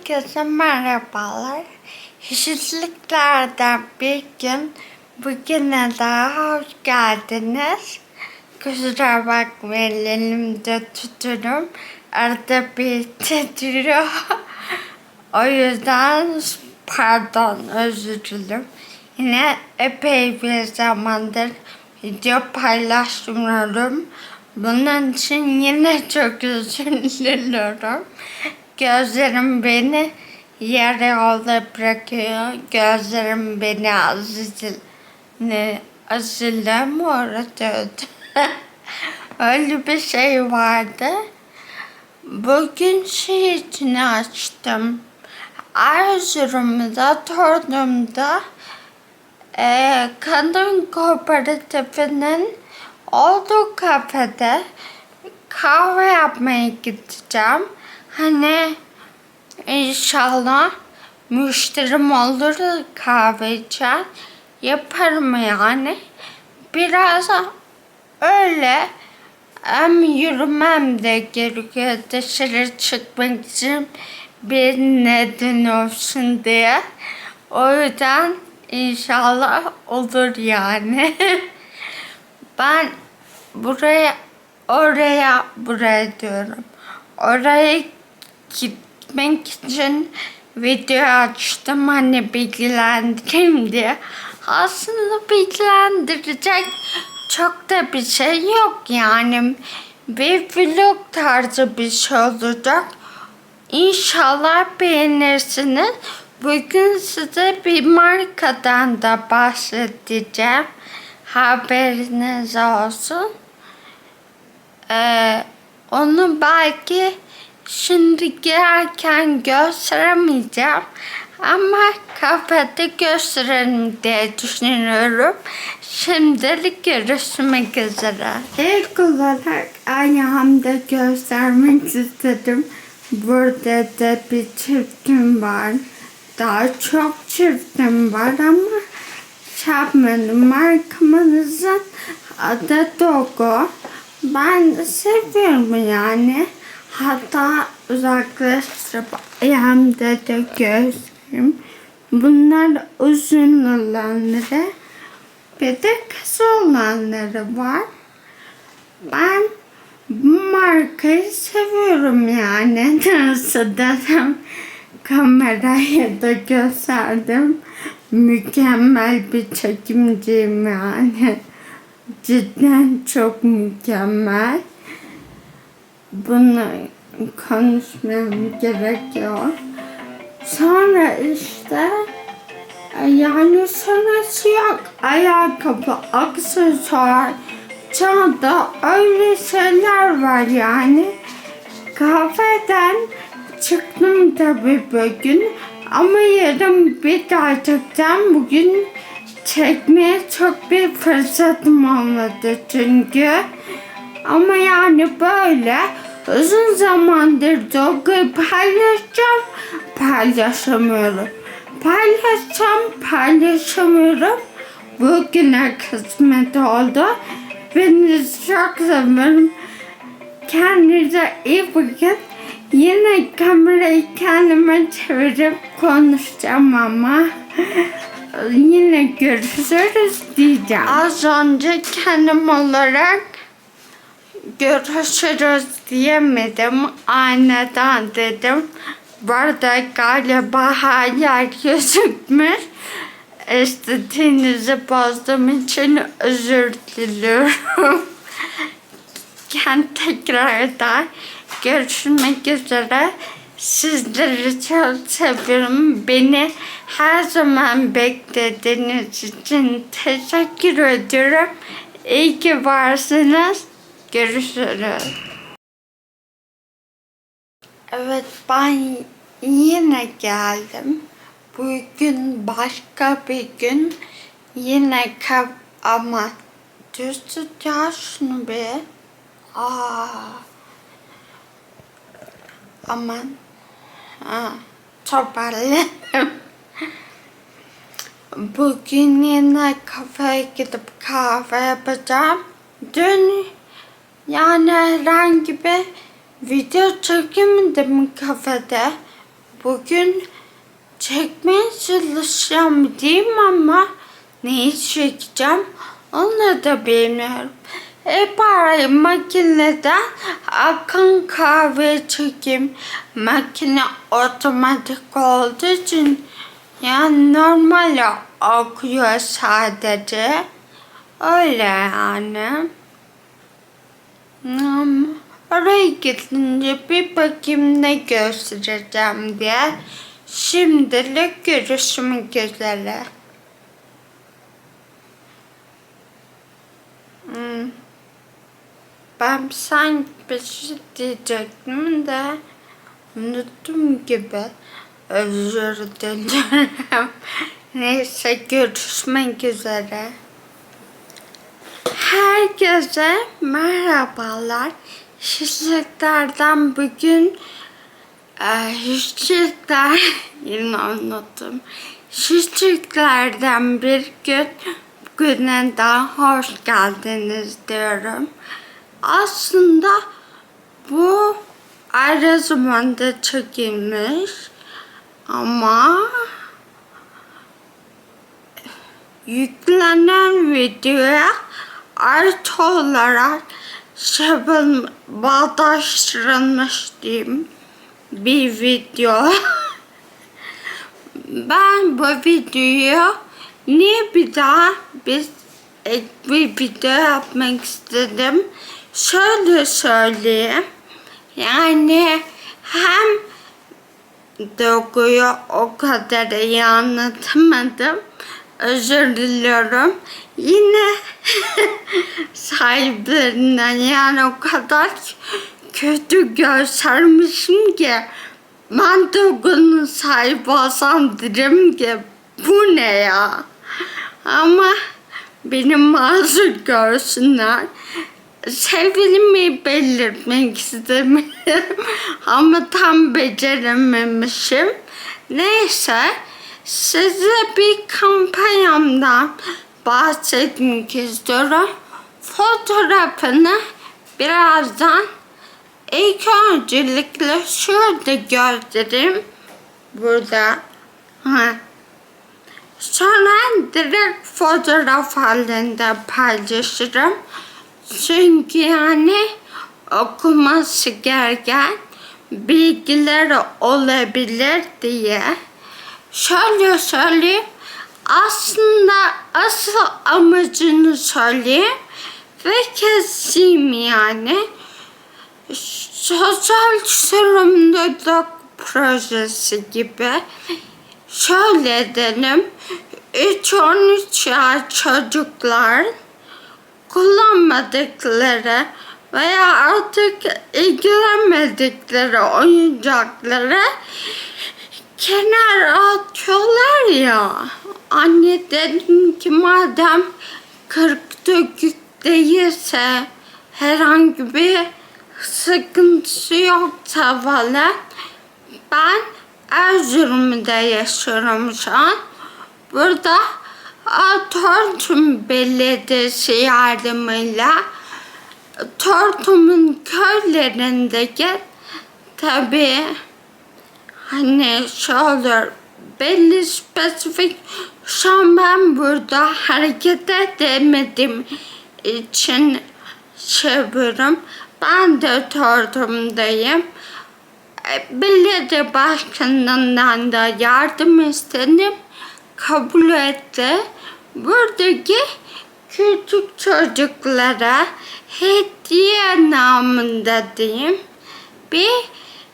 Herkese merhabalar. Eşitliklerden bir gün bugüne daha hoş geldiniz. Kusura bakmayın elimde tuturum. Arada bir titriyor. o yüzden pardon özür dilerim. Yine epey bir zamandır video paylaşmıyorum. Bunun için yine çok özür diliyorum. Gözlerim beni yarı yolda bırakıyor. Gözlerim beni azizil ne azile mi uğratıyordu? Öyle bir şey vardı. Bugün şey için açtım. Erzurum'da, Tortum'da e, kadın kooperatifinin olduğu kafede kahve yapmaya gideceğim. Hani inşallah müşterim olur da kahve içer. Yaparım yani. Biraz öyle hem yürümem de gerekiyor dışarı çıkmak için bir neden olsun diye. O yüzden inşallah olur yani. ben buraya oraya buraya diyorum. Oraya gitmek için video açtım hani bilgilendireyim diye. Aslında bilgilendirecek çok da bir şey yok yani. Bir vlog tarzı bir şey olacak. İnşallah beğenirsiniz. Bugün size bir markadan da bahsedeceğim. Haberiniz olsun. Ee, onu belki şimdi girerken gösteremeyeceğim. Ama kafede gösterelim diye düşünüyorum. Şimdilik görüşmek üzere. İlk olarak ayağımda göstermek istedim. Burada da bir çiftim var. Daha çok çiftim var ama Chapman markamızın adı Dogo. Ben seviyorum yani. Hatta uzaklaştırıp ayağımda da göstereyim. Bunlar uzun olanları. Bir de kısa olanları var. Ben bu markayı seviyorum yani. Nasıl desem kameraya da gösterdim. Mükemmel bir çekimciyim yani. Cidden çok mükemmel. Bunu konuşmam gerekiyor. Sonra işte yani sonrası yok. Ayakkabı, aksesuar, çanta öyle şeyler var yani. Kahveden çıktım tabii bugün ama yarın bir daha. Bugün çekmeye çok bir fırsatım olmadı çünkü. Ama yani böyle uzun zamandır Doge'yi paylaşacağım, paylaşamıyorum. Paylaşacağım, paylaşamıyorum. Bugüne kısmet oldu. Beni çok seviyorum. Kendinize iyi bakın. Yine kamerayı kendime çevirip konuşacağım ama yine görüşürüz diyeceğim. Az önce kendim olarak görüşürüz diyemedim. Aynadan dedim. Burada galiba hayal gözükmüş. Estetiğinizi bozdum için özür diliyorum. Yani tekrardan görüşmek üzere. Sizleri çok seviyorum. Beni her zaman beklediğiniz için teşekkür ediyorum. İyi ki varsınız. Görüşürüz. Evet ben yine geldim. Bugün başka bir gün. Yine kap ama düz tut ya şunu bir. Aa. Aman. Ha, toparlayalım. Bugün yine kafeye gidip kahve yapacağım. Dün yani herhangi bir video çekemedim kafede. bugün çekmeye çalışacağım diyeyim ama neyi çekeceğim onu da bilmiyorum. Hep arayayım makineden akan kahve çekeyim. Makine otomatik olduğu için yani normal okuyor sadece. Öyle yani. Ama oraya gidince bir bakayım ne göstereceğim diye. Şimdilik görüşmek üzere. Hmm. Ben sanki bir şey diyecektim de unuttum gibi. Özür dilerim. Neyse görüşmek üzere. Herkese merhabalar. Şişliklerden bugün e, şişlikler yine unuttum. Şişliklerden bir gün bugüne daha hoş geldiniz diyorum. Aslında bu ayrı zamanda çekilmiş ama yüklenen videoya artı olarak şebel bağdaştırılmış diyeyim bir video. ben bu videoyu niye bir daha biz bir video yapmak istedim. Şöyle söyleyeyim. Yani hem Duyguyu o kadar iyi anlatamadım. Özür diliyorum. Yine sahiplerinden yani o kadar kötü göstermişim ki ben Duygu'nun sahibi olsam derim ki bu ne ya? Ama benim mazur görsünler. Sevgilimi belirtmek istemiyorum ama tam becerememişim. Neyse size bir kampanyamdan bahsetmek istiyorum. Fotoğrafını birazdan ilk öncelikle şurada göstereyim. Burada. Ha. Sonra direkt fotoğraf halinde paylaşırım. Çünkü yani okuması gereken bilgiler olabilir diye. Şöyle söyleyeyim. Aslında asıl amacını söyleyeyim ve keseyim yani. Sosyal sorumluluk projesi gibi. Şöyle edelim. 3-13 yaş çocuklar kullanmadıkları veya artık ilgilenmedikleri oyuncakları kenara atıyorlar ya. Anne dedim ki madem kırk dökük değilse herhangi bir sıkıntısı yoksa falan ben Erzurum'da yaşıyorum şu an. Burada Tortum Belediyesi yardımıyla Tortum'un köylerindeki tabi hani olur belli spesifik şu an ben burada hareket edemedim için şey yapıyorum. Ben de Tortum'dayım. Belediye başkanından da yardım istedim. Kabul etti buradaki küçük çocuklara hediye namında diyeyim bir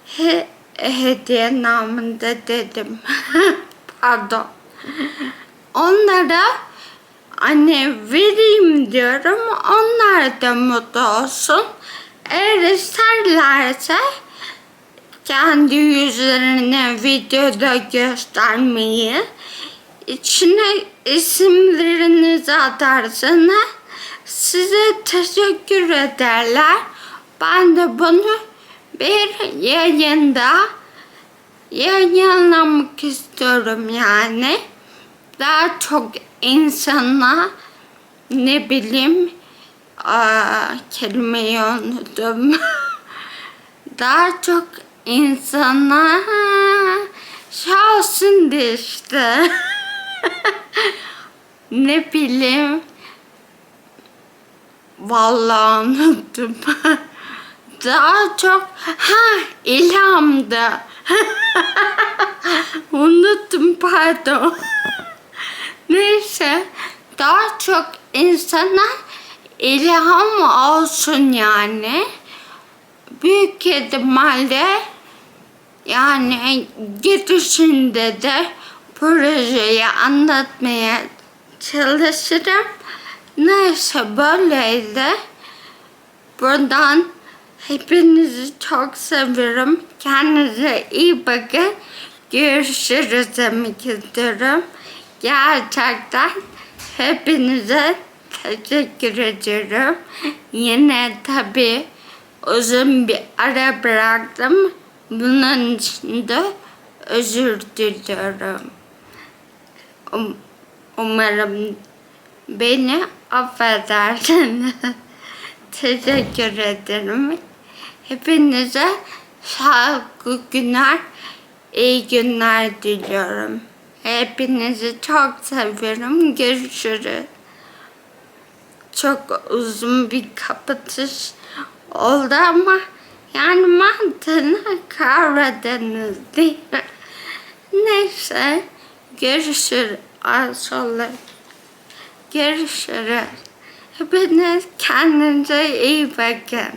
he, hediye namında dedim. Pardon. Onlara anne vereyim diyorum. Onlar da mutlu olsun. Eğer isterlerse kendi yüzlerini videoda göstermeyi içine isimlerinizi atarsanız size teşekkür ederler. Ben de bunu bir yayında yayınlamak istiyorum yani. Daha çok insana ne bileyim aa, kelimeyi unuttum. Daha çok insana şansın işte. ne bileyim. Vallahi unuttum. Daha çok ha ilhamdı. unuttum pardon. Neyse daha çok insana ilham olsun yani. Büyük ihtimalle yani gidişinde de projeyi anlatmaya çalışırım. Neyse böyleydi. Buradan hepinizi çok seviyorum. Kendinize iyi bakın. Görüşürüz demek istiyorum. Gerçekten hepinize teşekkür ediyorum. Yine tabii uzun bir ara bıraktım. Bunun için de özür diliyorum. Um- umarım beni affedersiniz. Teşekkür ederim. Hepinize sağlıklı günler, iyi günler diliyorum. Hepinizi çok seviyorum. Görüşürüz. Çok uzun bir kapatış oldu ama yani mantığını kavradınız değil mi? Neyse görüşürüz. Sonra görüşürüz. Hepiniz kendinize iyi bakın.